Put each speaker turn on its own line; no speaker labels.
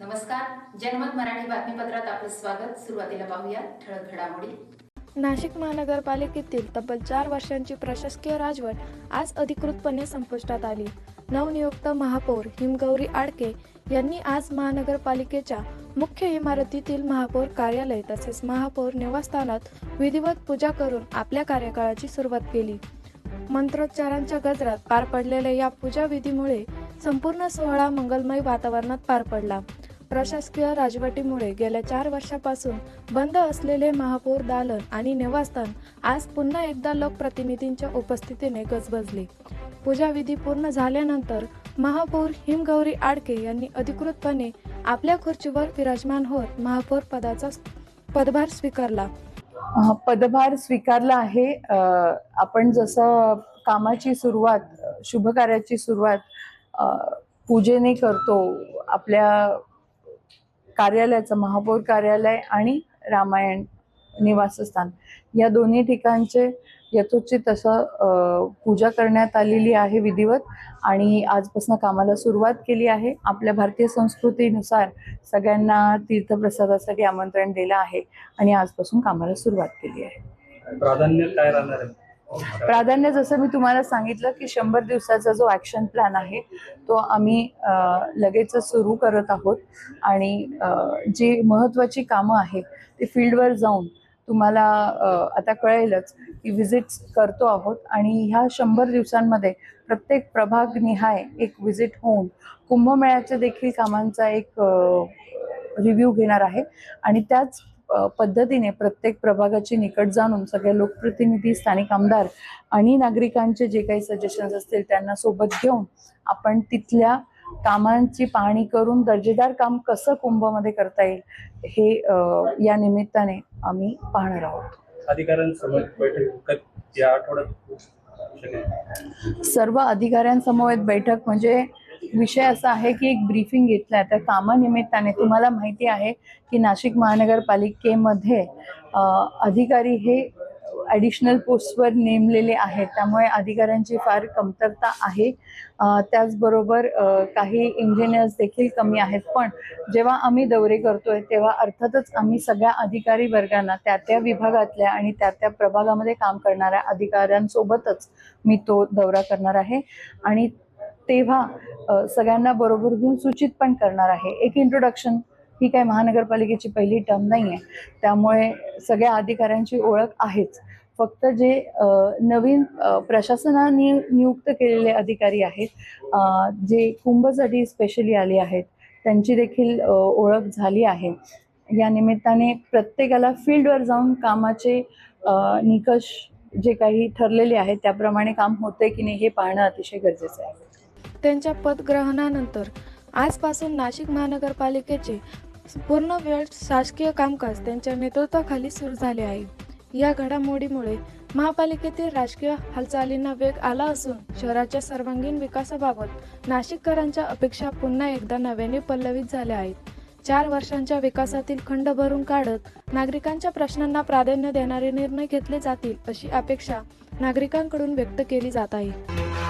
नमस्कार. जनमत मराठी बातमीपत्रात आपलं स्वागत. सुरुवातीला पाहूया ठळक घडामोडी.
नाशिक महानगरपालिकेतील तब्बल चार वर्षांची प्रशासकीय राजवट आज अधिकृतपणे संपुष्टात आली. नवनियुक्त महापौर हिमगौरी आडके यांनी आज महानगरपालिकेच्या मुख्य इमारतीतील महापौर कार्यालय तसेच महापौर निवासस्थानात विधिवत पूजा करून आपल्या कार्यकाळाची सुरुवात केली. मंत्रोच्चारांच्या गजरात पार पडलेल्या या पूजा विधीमुळे संपूर्ण सोहळा मंगलमय वातावरणात पार पडला. प्रशासकीय राजवटीमुळे गेल्या चार वर्षापासून बंद असलेले महापौर दालन आणि निवासस्थान आज पुन्हा एकदा लोकप्रतिनिधींच्या उपस्थितीने गजबजले. पूजाविधी पूर्ण झाल्यानंतर महापौर हिमगौरी आडके यांनी अधिकृतपणे आपल्या खुर्चीवर विराजमान होत महापौर पदाचा पदभार स्वीकारला.
पदभार स्वीकारला आहे. आपण जसं कामाची सुरुवात शुभ कार्याची सुरुवात पूजेने करतो आपल्या कार्यालयाचं महापौर कार्यालय आणि रामायण निवासस्थान. या दोन्ही ठिकाणचे यथोचित असं पूजा करण्यात आलेली आहे विधिवत आणि आजपासून कामाला सुरुवात केली आहे. आपल्या भारतीय संस्कृतीनुसार सगळ्यांना तीर्थप्रसादासाठी आमंत्रण दिलं आहे आणि आजपासून कामाला सुरुवात केली आहे.
प्राधान्य काय राहणार आहे?
प्राधान्य जसं मी तुम्हाला सांगितलं की शंभर दिवसाचा जो ऍक्शन प्लॅन आहे तो आम्ही लगेच लगेचच सुरू करत आहोत. आणि जी महत्वाची कामं आहेत ते फील्डवर जाऊन तुम्हाला आता कळेलच की व्हिजिट्स करतो आहोत. आणि ह्या शंभर दिवसांमध्ये प्रत्येक प्रभाग निहाय एक व्हिजिट होऊन कुंभमेळ्याच्या देखील कामांचा एक रिव्ह्यू घेणार आहे. आणि त्याच पद्धतीने प्रत्येक प्रभागाची निकट जाणून सगळे लोकप्रतिनिधी स्थानिक आमदार आणि नागरिकांचे जे काही सजेशन्स असतील त्यांना सोबत घेऊन आपण तिथल्या कामांची पाहणी करून दर्जेदार काम कसं कुंभमध्ये करता येईल हे या निमित्ताने आम्ही पाहणार आहोत.
अधिकाऱ्यांसमोर बैठक या आठवड्यात?
सर्व अधिकाऱ्यांसमवेत बैठक म्हणजे विषय असा आहे की एक ब्रीफिंग घेतलाय. त्या कामानिमित्ताने तुम्हाला माहिती आहे की नाशिक महानगरपालिकेमध्ये अधिकारी हे ॲडिशनल पोस्टवर नेमलेले आहेत. त्यामुळे अधिकाऱ्यांची फार कमतरता आहे. त्याचबरोबर काही इंजिनियर्स देखील कमी आहेत. पण जेव्हा आम्ही दौरे करतोय तेव्हा अर्थातच आम्ही सगळ्या अधिकारी वर्गांना त्या त्या विभागातल्या आणि त्या त्या प्रभागामध्ये काम करणाऱ्या अधिकाऱ्यांसोबतच मी तो दौरा करणार आहे. आणि तेव्हा सगळ्यांना बरोबर घेऊन सूचित पण करणार आहे. एक इंट्रोडक्शन ही काय महानगरपालिकेची पहिली टर्म नाही आहे त्यामुळे सगळ्या अधिकाऱ्यांची ओळख आहेच. फक्त जे नवीन प्रशासनाने नियुक्त केलेले अधिकारी आहेत जे कुंभसाठी स्पेशली आले आहेत त्यांची देखील ओळख झाली आहे. या निमित्ताने प्रत्येकाला फील्डवर जाऊन कामाचे निकष जे काही ठरलेले आहेत त्याप्रमाणे काम होते की नाही हे पाहणं अतिशय गरजेचं आहे.
त्यांच्या पदग्रहणानंतर आजपासून नाशिक महानगरपालिकेचे पूर्ण वेळ शासकीय कामकाज त्यांच्या नेतृत्वाखाली सुरू झाले आहे. या घडामोडीमुळे महापालिकेतील राजकीय हालचालींना वेग आला असून शहराच्या सर्वांगीण विकासाबाबत नाशिककरांच्या अपेक्षा पुन्हा एकदा नव्याने पल्लवित झाल्या आहेत. चार वर्षांच्या विकासातील खंड भरून काढत नागरिकांच्या प्रश्नांना प्राधान्य देणारे निर्णय घेतले जातील अशी अपेक्षा नागरिकांकडून व्यक्त केली जात आहे.